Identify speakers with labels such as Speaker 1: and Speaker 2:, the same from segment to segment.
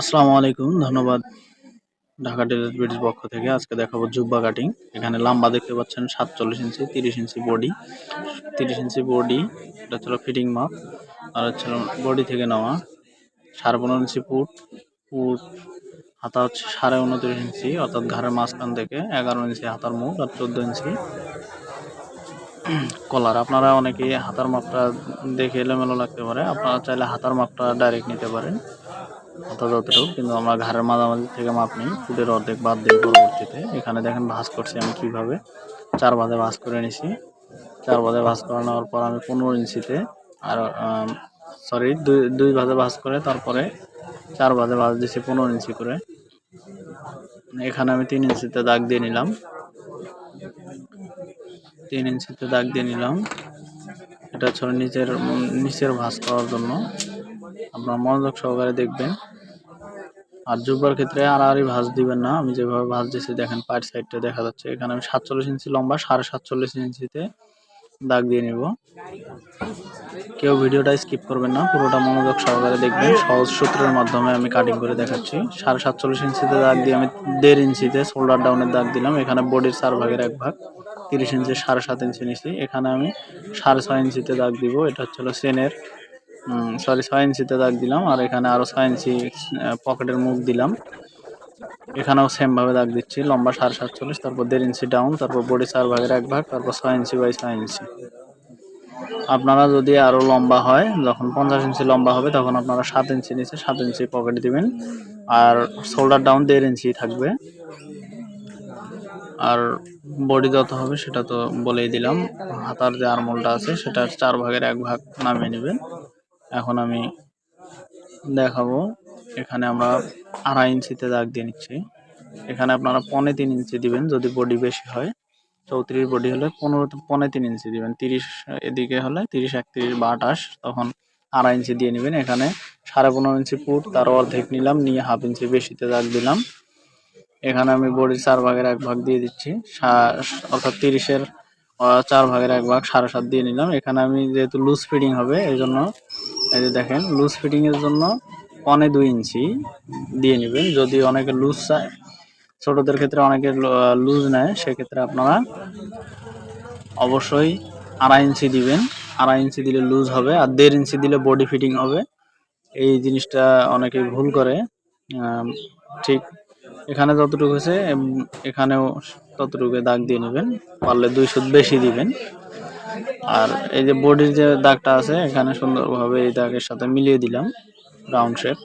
Speaker 1: আসসালামু আলাইকুম, ধন্যবাদ ঢাকা ডেলিভারির পক্ষ থেকে। আজকে দেখাবো জুব্বা কাটিং। এখানে লম্বা দেখতে পাচ্ছেন সাতচল্লিশ ইঞ্চি, তিরিশ ইঞ্চি বডি। তিরিশ ইঞ্চি বডি, এটা হচ্ছিল ফিটিং মাপ। আর হচ্ছে বডি থেকে নেওয়া সাড়ে পনেরো ইঞ্চি ফুট ফুট হাতা হচ্ছে সাড়ে উনত্রিশ ইঞ্চি, অর্থাৎ ঘাড়ের মাঝখান থেকে এগারো ইঞ্চি হাতার মুখ আর চোদ্দ ইঞ্চি কলার। আপনারা অনেকেই হাতার মাপটা দেখে এলোমেলো লাগতে পারে। আপনারা চাইলে হাতার মাপটা ডাইরেক্ট নিতে পারেন। অর্থাৎ যতটুকু কিন্তু আমরা ঘাড়ের মাঝামাঝি থেকে মাপ নিই, ফুটের অর্ধেক বাদ দিই পরবর্তীতে। এখানে দেখেন ভাঁজ করছি আমি কীভাবে। চার বাদে ভাঁজ করে নিছি। চার বাদে ভাঁজ করে নেওয়ার পর আমি পনেরো ইঞ্চিতে আর সরি দুই দুই ভাজে ভাঁজ করে তারপরে চার বাদে ভাঁজ দিছি পনেরো ইঞ্চি করে। এখানে আমি তিন ইঞ্চিতে দাগ দিয়ে নিলাম। তিন ইঞ্চিতে দাগ দিয়ে নিলাম। এটা হচ্ছে নিচের নিচের ভাঁজ করার জন্য। আপনার মনোযোগ সহকারে দেখবেন। আর জুব্বার ক্ষেত্রে আড়াআড়ি ভাঁজ দিবেন না। আমি যেভাবে ভাঁজ দিচ্ছি দেখেন পায়ের সাইডটা দেখা যাচ্ছে। এখানে আমি সাতচল্লিশ ইঞ্চি লম্বা, সাড়ে সাতচল্লিশ ইঞ্চিতে দাগ দিয়ে নিব। কেউ ভিডিওটা স্কিপ করবেন না, পুরোটা মনোযোগ সহকারে দেখবেন। সহজ সূত্রের মাধ্যমে আমি কাটিং করে দেখাচ্ছি। সাড়ে সাতচল্লিশ ইঞ্চিতে দাগ দিয়ে আমি দেড় ইঞ্চিতে শোল্ডার ডাউনের দাগ দিলাম। এখানে বডির চার ভাগের এক ভাগ, তিরিশ ইঞ্চি সাড়ে সাত ইঞ্চি নিচ্ছি এখানে আমি সাড়ে ছয় ইঞ্চিতে দাগ দিব। এটা হচ্ছে সেনের সরি ছয় ইঞ্চিতে দাগ দিলাম আর এখানে আরও ছয় ইঞ্চি পকেটের মুখ দিলাম। এখানেও সেমভাবে দাগ দিচ্ছি, লম্বা সাড়ে সাতচল্লিশ, তারপর দেড় ইঞ্চি ডাউন তারপর বডি চার ভাগের এক ভাগ, তারপর ছয় ইঞ্চি বাই ছয় ইঞ্চি আপনারা যদি আরও লম্বা হয়, যখন পঞ্চাশ ইঞ্চি লম্বা হবে, তখন আপনারা সাত ইঞ্চি নিচে, সাত ইঞ্চি পকেট দিবেন। আর শোল্ডার ডাউন দেড় ইঞ্চি থাকবে। আর বডি যত হবে, সেটা তো বলেই দিলাম, হাতার যে আরমোলটা আছে, সেটার চার ভাগের এক ভাগ নামিয়ে নেবেন। এখন আমি দেখাবো। এখানে আমরা আড়াই ইঞ্চিতে দাগ দিয়ে নিচ্ছি। এখানে আপনারা পনে তিন ইঞ্চি দিবেন যদি বডি বেশি হয়। চৌত্রিশ বডি হলে পনেরো পনে তিন ইঞ্চি দিবেন। তিরিশ এদিকে হলে তিরিশ, একত্রিশ বা আঠাশ তখন আড়াই ইঞ্চি দিয়ে নেবেন। এখানে সাড়ে পনেরো ইঞ্চি ফুট তার অর্ধেক নিলাম, নিয়ে হাফ ইঞ্চি বেশিতে দাগ দিলাম। এখানে আমি বডির চার ভাগের এক ভাগ দিয়ে দিচ্ছি। অর্থাৎ তিরিশের চার ভাগের এক ভাগ সাড়ে সাত দিয়ে নিলাম। এখানে আমি যেহেতু লুজ ফিডিং হবে এই জন্য এই যে দেখেন লুজ ফিটিংয়ের জন্য পনে দুই ইঞ্চি দিয়ে নেবেন। যদি অনেকে লুজ চায়, ছোটদের ক্ষেত্রে অনেকে লুজ নেয়, সেক্ষেত্রে আপনারা অবশ্যই আড়াই ইঞ্চি দিবেন। আড়াই ইঞ্চি দিলে লুজ হবে, আর দেড় ইঞ্চি দিলে বডি ফিটিং হবে। এই জিনিসটা অনেকে ভুল করে। ঠিক এখানে যতটুকু হয়েছে এখানেও ততটুকু দাগ দিয়ে নেবেন। পারলে দুইশো বেশি দিবেন। আর এই যে বডির যে দাগটা আছে, এখানে সুন্দরভাবে এই দাগের সাথে মিলিয়ে দিলাম রাউন্ড শেপ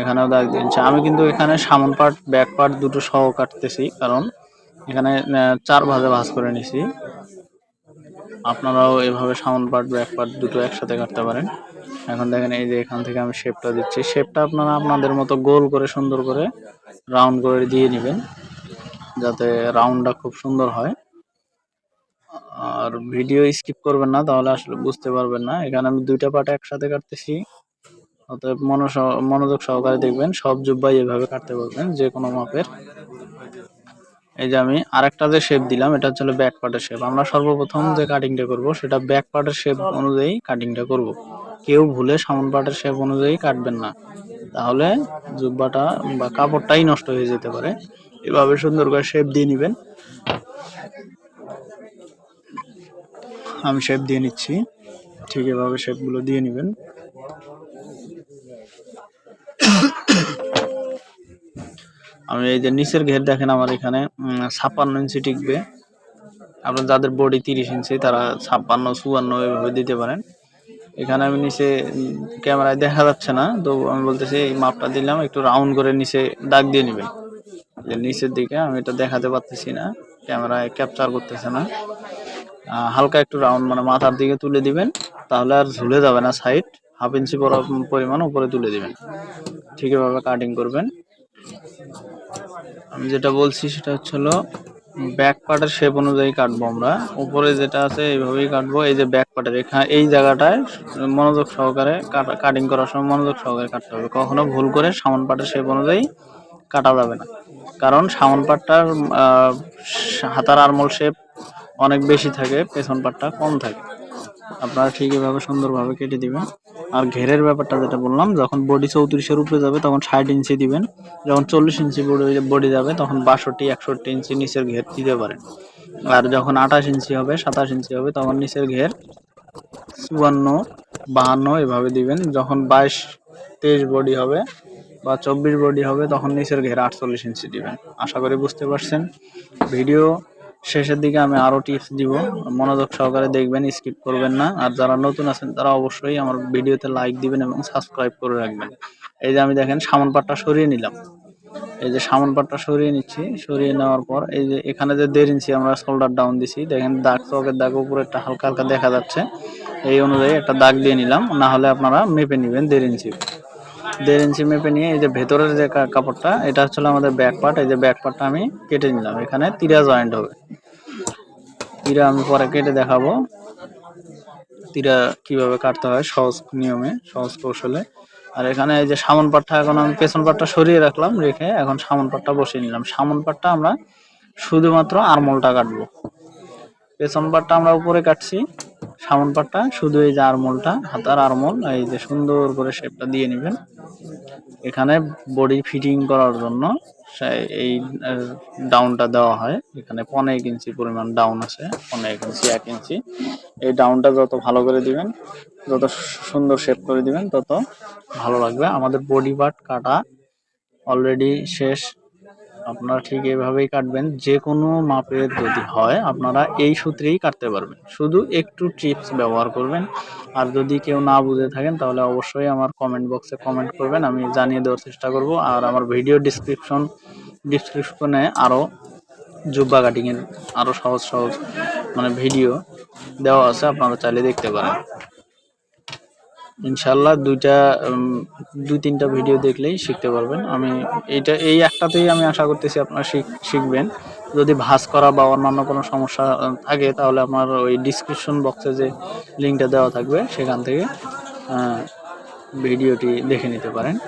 Speaker 1: এখানেও দাগ দিয়েছি। আমি কিন্তু এখানে সামন পার্ট ব্যাক পার্ট দুটো সহ কাটতেছি, কারণ এখানে চার ভাজে ভাজ করে নিছি। আপনারাও এভাবে সামন পার্ট ব্যাক পার্ট দুটো একসাথে কাটতে পারেন। এখন দেখেন এই যে এখান থেকে আমি শেপটা দিচ্ছি। শেপটা আপনারা আপনাদের মতো গোল করে, সুন্দর করে রাউন্ড করে দিয়ে নেবেন, যাতে রাউন্ডটা খুব সুন্দর হয়। আর ভিডিও স্কিপ করবেন না, তাহলে আসলে বুঝতে পারবেন না। এখানে আমি দুইটা পার্ট একসাথে কাটতেছি। অতএব মনোযোগ সহকারে দেখবেন, সব জুব্বাই এভাবে কাটতে পারবেন যে কোনো মাপের। এই যে আমি আরেকটা যে শেপ দিলাম, এটা হচ্ছে ব্যাক পার্টের শেপ আমরা সর্বপ্রথম যে কাটিংটা করব, সেটা ব্যাক পার্টের শেপ অনুযায়ী কাটিংটা করব। কেউ ভুলে সামন পার্টের শেপ অনুযায়ী কাটবেন না। তাহলে জুব্বাটা বা কাপড়টাই নষ্ট হয়ে যেতে পারে। এভাবে সুন্দর করে শেপ দিয়ে নেবেন। আমি শেপ দিয়ে নিচ্ছি। ঠিক এভাবে শেপগুলো দিয়ে নেবেন। আমি এই যে নিচের ঘের দেখেন আমার এখানে ছাপ্পান্ন ইঞ্চি টিকবে। আপনার যাদের বডি তিরিশ ইঞ্চি, তারা ছাপ্পান্ন, চুয়ান্ন এভাবে দিতে পারেন। এখানে আমি নিচে ক্যামেরায় দেখা যাচ্ছে না, তো আমি বলতেছি এই মাপটা দিলাম, একটু রাউন্ড করে নিচে দাগ দিয়ে নেবেন। নিচের দিকে আমি এটা দেখাতে পারতেছি না, ক্যামেরায় ক্যাপচার করতেছে না। হালকা একটু রাউন্ড মানে মাথার দিকে তুলে দিবেন, তাহলে আর ঝুলে যাবে না সাইড হাফ ইঞ্চি পরিমাণ উপরে তুলে দিবেন। ঠিক এভাবে কাটিং করবেন। আমি যেটা বলছি সেটা হচ্ছে হলো ব্যাক পার্টের শেপ অনুযায়ী কাটবো আমরা। উপরে যেটা আছে এইভাবেই কাটবো। এই যে ব্যাক পার্টের এখানে এই জায়গাটায় মনোযোগ সহকারে কাটিং করার সময় মনোযোগ সহকারে কাটতে হবে। কখনো ভুল করে সামন পার্টের শেপ অনুযায়ী কাটা যাবে না। কারণ সামন পাটটার হাতার আরমোল শেপ অনেক বেশি থাকে, পেছন পাটটা কম থাকে। আপনারা ঠিক এভাবে সুন্দরভাবে কেটে দিবেন। আর ঘেরের ব্যাপারটা যেটা বললাম, যখন বডি চৌত্রিশের উপরে যাবে, তখন ষাট ইঞ্চি দিবেন। যখন চল্লিশ ইঞ্চি বডি যাবে, তখন বাষট্টি, একষট্টি ইঞ্চি নিচের ঘের দিতে পারেন। আর যখন আঠাশ ইঞ্চি হবে, সাতাশ ইঞ্চি হবে, তখন নিচের ঘের চুয়ান্ন, বাহান্ন এভাবে দিবেন। যখন বাইশ, তেইশ বডি হবে বা চব্বিশ বডি হবে, তখন নিচের ঘের আটচল্লিশ ইঞ্চি দিবেন। আশা করি বুঝতে পারছেন। ভিডিও শেষের দিকে আমি আরও টিপস দিব। মনোযোগ সহকারে দেখবেন স্কিপ করবেন না। আর যারা নতুন আছেন, তারা অবশ্যই আমার ভিডিওতে লাইক দিবেন এবং সাবস্ক্রাইব করে রাখবেন। এই যে আমি দেখেন, সামন পাটটা সরিয়ে নিলাম। এই যে সামন পাটটা সরিয়ে নিচ্ছি। সরিয়ে নেওয়ার পর এই যে এখানে যে দেড় ইঞ্চি আমরা শোল্ডার ডাউন দিছি, দেখেন দাগ চকের দাগ উপরে একটা হালকা হালকা দেখা যাচ্ছে। এই অনুযায়ী একটা দাগ দিয়ে নিলাম। না হলে আপনারা মেপে নেবেন দেড় ইঞ্চি। দেড় ইঞ্চি মেপে নিয়ে এই যে ভেতরের যে কাপড়টা, এটা হচ্ছে আমাদের ব্যাক পার্ট এই যে ব্যাক পার্টটা আমি কেটে নিলাম। এখানে তিরা জয়েন্ট হবে। তিরা আমি পরে কেটে দেখাবো। তিরা কীভাবে কাটতে হয়, সহজ নিয়মে, সহজ কৌশলে। আর এখানে এই যে সামন পাটটা, এখন আমি পেছন পাটটা সরিয়ে রাখলাম, রেখে এখন সামন পাটটা বসিয়ে নিলাম। সামন পাটটা আমরা শুধুমাত্র আরমোলটা কাটবো। পেছন পাটটা আমরা উপরে কাটছি। সামন পাটটা শুধু এই যে আরমোলটা, হাতার আরমোল, এই যে সুন্দর করে শেপটা দিয়ে নেবেন। এখানে বডি ফিটিং করার জন্য এই ডাউনটা দেওয়া হয়। এখানে পনেরো ইঞ্চি পরিমাণ ডাউন আছে, পনেরো ইঞ্চি, এক ইঞ্চি। এই ডাউনটা যত ভালো করে দিবেন, যত সুন্দর শেপ করে দিবেন, তত ভালো লাগবে। আমাদের বডি পার্ট কাটা অলরেডি শেষ। আপনারা ঠিক এভাবেই কাটবেন। যে কোনো মাপের যদি হয়, আপনারা এই সূত্রেই কাটতে পারবেন। শুধু একটু টিপস ব্যবহার করবেন। আর যদি কেউ না বুঝে থাকেন, তাহলে অবশ্যই আমার কমেন্ট বক্সে কমেন্ট করবেন। আমি জানিয়ে দেওয়ার চেষ্টা করব। আর আমার ভিডিও ডিসক্রিপশন ডিসক্রিপশনে আরও জুব্বা কাটিংয়ের আরও সহজ সহজ মানে ভিডিও দেওয়া আছে। আপনারা চাইলে দেখতে পারেন। ইনশাল্লাহ দুইটা দুই তিনটা ভিডিও দেখলেই শিখতে পারবেন। আমি এইটা, এই একটাতেই আমি আশা করতেছি আপনারা শিখ- শিখবেন। যদি ভাঁজ করা বা অন্যান্য কোনো সমস্যা থাকে তাহলে আমার ওই ডিসক্রিপশন বক্সে যে লিঙ্কটা দেওয়া থাকবে, সেখান থেকে ভিডিওটি দেখে নিতে পারেন।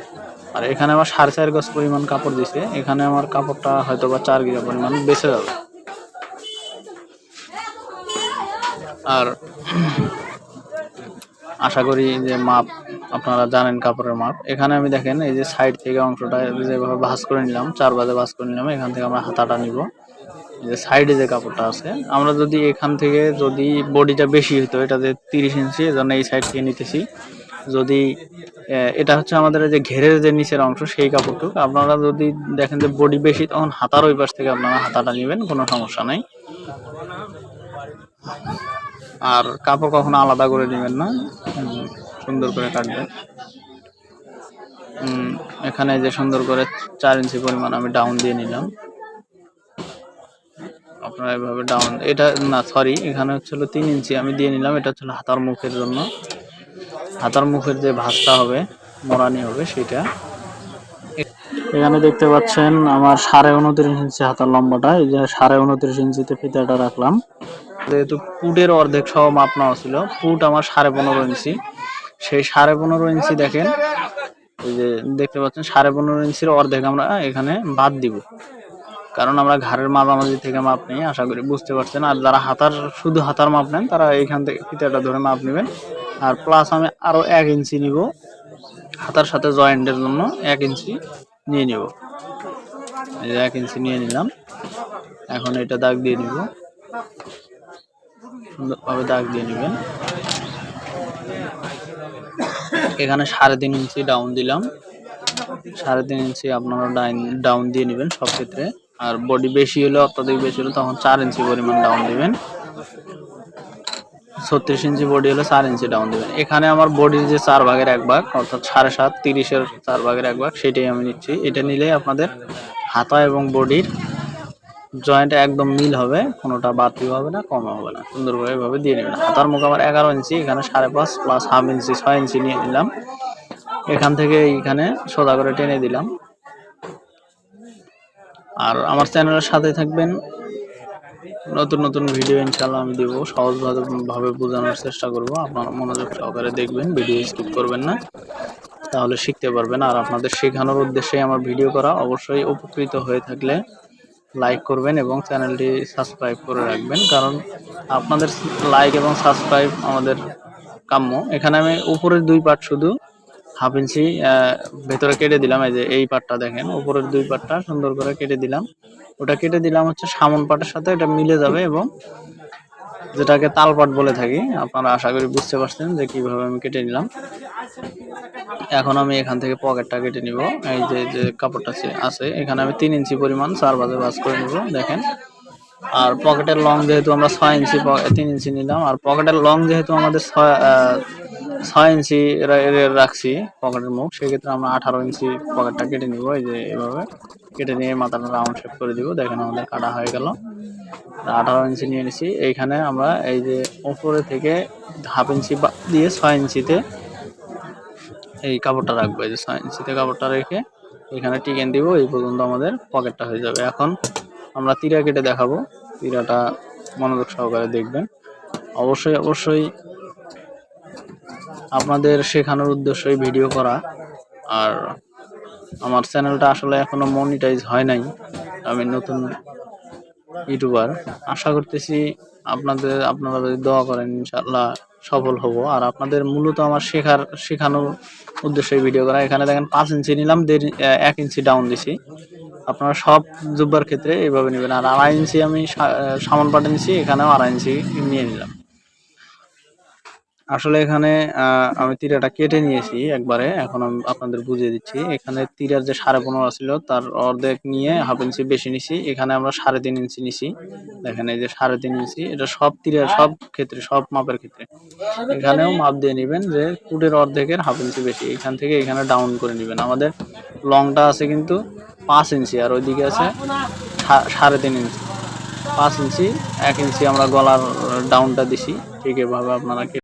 Speaker 1: আর এখানে আমার সাড়ে চার গজ পরিমাণ কাপড় দিছে। এখানে আমার কাপড়টা হয়তো বা চার গিরা পরিমাণ বেঁচে যাবে। আর আশা করি যে মাপ আপনারা জানেন কাপড়ের মাপ। এখানে আমি দেখেন, এই যে সাইড থেকে অংশটা যেভাবে ভাঁজ করে নিলাম চার বাজে ভাঁজ করে নিলাম, এখান থেকে আমরা হাতাটা নিব। যে সাইডে যে কাপড়টা আছে, আমরা যদি এখান থেকে যদি বডিটা বেশি হতো এটা যে তিরিশ ইঞ্চি, এজন্য এই সাইড থেকে নিতেছি। যদি এটা হচ্ছে আমাদের যে ঘেরের যে নিচের অংশ, সেই কাপড়টুক। আপনারা যদি দেখেন যে বডি বেশি, তখন হাতার ওই পাশ থেকে আপনারা হাতাটা নেবেন, কোনো সমস্যা নাই। আর কাপড় কখনো আলাদা করে নেবেন না। সুন্দর করে কাটবেন এখানে যে সুন্দর করে চার ইঞ্চি পরিমাণ আমি ডাউন দিয়ে নিলাম। আপনারা এভাবে ডাউন এটা না সরি এখানে হচ্ছিল তিন ইঞ্চি আমি দিয়ে নিলাম। এটা হচ্ছিল হাতার মুখের জন্য। হাতার মুখের যে ভাঁজটা হবে, মোড়ানি হবে সেটা। এখানে দেখতে পাচ্ছেন আমার সাড়ে উনত্রিশ ইঞ্চি হাতার লম্বাটা। এই যে সাড়ে উনত্রিশ ইঞ্চিতে ফিতাটা রাখলাম। যেহেতু পুটের অর্ধেক সহ মাপ নেওয়া ছিল, পুট আমার সাড়ে পনেরো ইঞ্চি। সেই সাড়ে পনেরো ইঞ্চি দেখেন, এই যে দেখতে পাচ্ছেন, সাড়ে পনেরো ইঞ্চির অর্ধেক আমরা এখানে বাদ দিব। কারণ আমরা ঘাড়ের মাঝামাঝি থেকে মাপ নিই, আশা করি বুঝতে পারছেন। আর যারা হাতার, শুধু হাতার মাপ নেন, তারা এইখান থেকে ফিতাটা ধরে মাপ নেবেন। আর প্লাস আমি আরও এক ইঞ্চি নিব, হাতার সাথে জয়েন্টের জন্য এক ইঞ্চি নিয়ে নিব। এক ইঞ্চি নিয়ে নিলাম। এখন এটা দাগ দিয়ে নিব। সুন্দরভাবে দাগ দিয়ে নেবেন। এখানে সাড়ে তিন ইঞ্চি ডাউন দিলাম। সাড়ে তিন ইঞ্চি আপনারা ডাইন ডাউন দিয়ে নেবেন সব ক্ষেত্রে। আর বডি বেশি হলে অত্যাধিক বেশি হলে তখন চার ইঞ্চি পরিমাণ ডাউন দিবেন। ছত্রিশ ইঞ্চি বডি হলে চার ইঞ্চি ডাউন দিবেন। এখানে আমার বডির যে চার ভাগের এক ভাগ, অর্থাৎ সাড়ে সাত, তিরিশের চার ভাগের এক ভাগ, সেটাই আমি নিচ্ছি। এটা নিলেই আপনাদের হাতা এবং বডির জয়েন্ট একদম মিল হবে, কোনোটা বাড়তি হবে না কম হবে না। সুন্দর করে এভাবে দিয়ে নেবেন। হাতার মুখ আমার এগারো ইঞ্চি, এখানে সাড়ে পাঁচ প্লাস হাফ ইঞ্চি, ছয় ইঞ্চি নিয়ে নিলাম। এখান থেকে এইখানে সোজা করে টেনে দিলাম। আর আমার চ্যানেলের সাথে থাকবেন। নতুন নতুন ভিডিও ইনশাল্লাহ আমি দেবো। সহজভাবে ভাবে বোঝানোর চেষ্টা করব। আপনারা মনোযোগ সহকারে দেখবেন ভিডিও স্কিপ করবেন না। তাহলে শিখতে পারবেন। আর আপনাদের শেখানোর উদ্দেশ্যে আমার ভিডিও করা। অবশ্যই উপকৃত হয়ে থাকলে লাইক করবেন এবং চ্যানেলটি সাবস্ক্রাইব করে রাখবেন। কারণ আপনাদের লাইক এবং সাবস্ক্রাইব আমাদের কাম্য। এখানে আমি উপরের দুই পার্ট শুধু হাফ ইঞ্চি ভেতরে কেটে দিলাম। এই যে এই পার্টটা দেখেন, উপরের দুই পার্টটা সুন্দর করে কেটে দিলাম। ওটা কেটে দিলাম হচ্ছে সামন পাটের সাথে, এটা মিলে যাবে এবং যেটাকে তালপাট বলে থাকি, আপনারা আশা করি বুঝতে পারছেন যে কীভাবে আমি কেটে নিলাম। এখন আমি এখান থেকে পকেটটা কেটে নিব, এই যে যে কাপড়টা আছে- এখানে আমি তিন ইঞ্চি পরিমাণ চার বাজে বাজ করে নিব, দেখেন। আর পকেটের লং যেহেতু আমরা ছয় ইঞ্চি তিন ইঞ্চি নিলাম, আর পকেটের লং যেহেতু আমাদের ছয় ইঞ্চি রাখছি পকেটের মুখ, সেক্ষেত্রে আমরা আঠারো ইঞ্চি পকেটটা কেটে নিব, এই যে এভাবে। কেটে নিয়ে মাথাটা রাউন্ড শেপ করে দিব। দেখেন আমাদের কাটা হয়ে গেল। আঠারো ইঞ্চি নিয়ে নিছি। এইখানে আমরা এই যে উপরে থেকে হাফ ইঞ্চি দিয়ে ছয় ইঞ্চিতে এই কাপড়টা রাখব। এই যে ছয় ইঞ্চিতে কাপড়টা রেখে এখানে টিকেন দিব। এই পর্যন্ত আমাদের পকেটটা হয়ে যাবে। এখন আমরা তীরা কেটে দেখাবো। তীরাটা মনোযোগ সহকারে দেখবেন। অবশ্যই অবশ্যই আপনাদের শেখানোর উদ্দেশ্যই ভিডিও করা। আর আমার চ্যানেলটা আসলে এখনও মনিটাইজ হয় নাই। আমি নতুন ইউটিউবার আশা করতেছি আপনাদের, আপনারা যদি দোয়া করেন, ইনশাআল্লাহ সফল হব। আর আপনাদের মূলত আমার শেখার, শেখানোর উদ্দেশ্যে ভিডিও করা। এখানে দেখেন পাঁচ ইঞ্চি নিলাম, দেড় এক ইঞ্চি ডাউন দিছি। আপনারা সব জুব্বার ক্ষেত্রে এইভাবে নেবেন। আর আড়াই ইঞ্চি আমি সামন পাটে নিছি এখানেও আড়াই ইঞ্চি নিয়ে নিলাম। আসলে এখানে আমি তীরাটা কেটে নিয়েছি একবারে। এখন আমি আপনাদের বুঝিয়ে দিচ্ছি। এখানে তীরার যে সাড়ে পনেরো ছিল, তার অর্ধেক নিয়ে হাফ ইঞ্চি বেশি নিছি। এখানে আমরা সাড়ে তিন ইঞ্চি নিছি। দেখেন এই যে সাড়ে তিন ইঞ্চি, এটা সব তীরের, সব ক্ষেত্রে, সব মাপের ক্ষেত্রে। এখানেও মাপ দিয়ে নেবেন যে কুটের অর্ধেকের হাফ ইঞ্চি বেশি। এখান থেকে এখানে ডাউন করে নেবেন। আমাদের লংটা আছে কিন্তু পাঁচ ইঞ্চি, আর ওইদিকে আছে সাড়ে তিন ইঞ্চি। পাঁচ ইঞ্চি, এক ইঞ্চি আমরা গলার ডাউনটা দিছি। ঠিক এভাবে আপনারা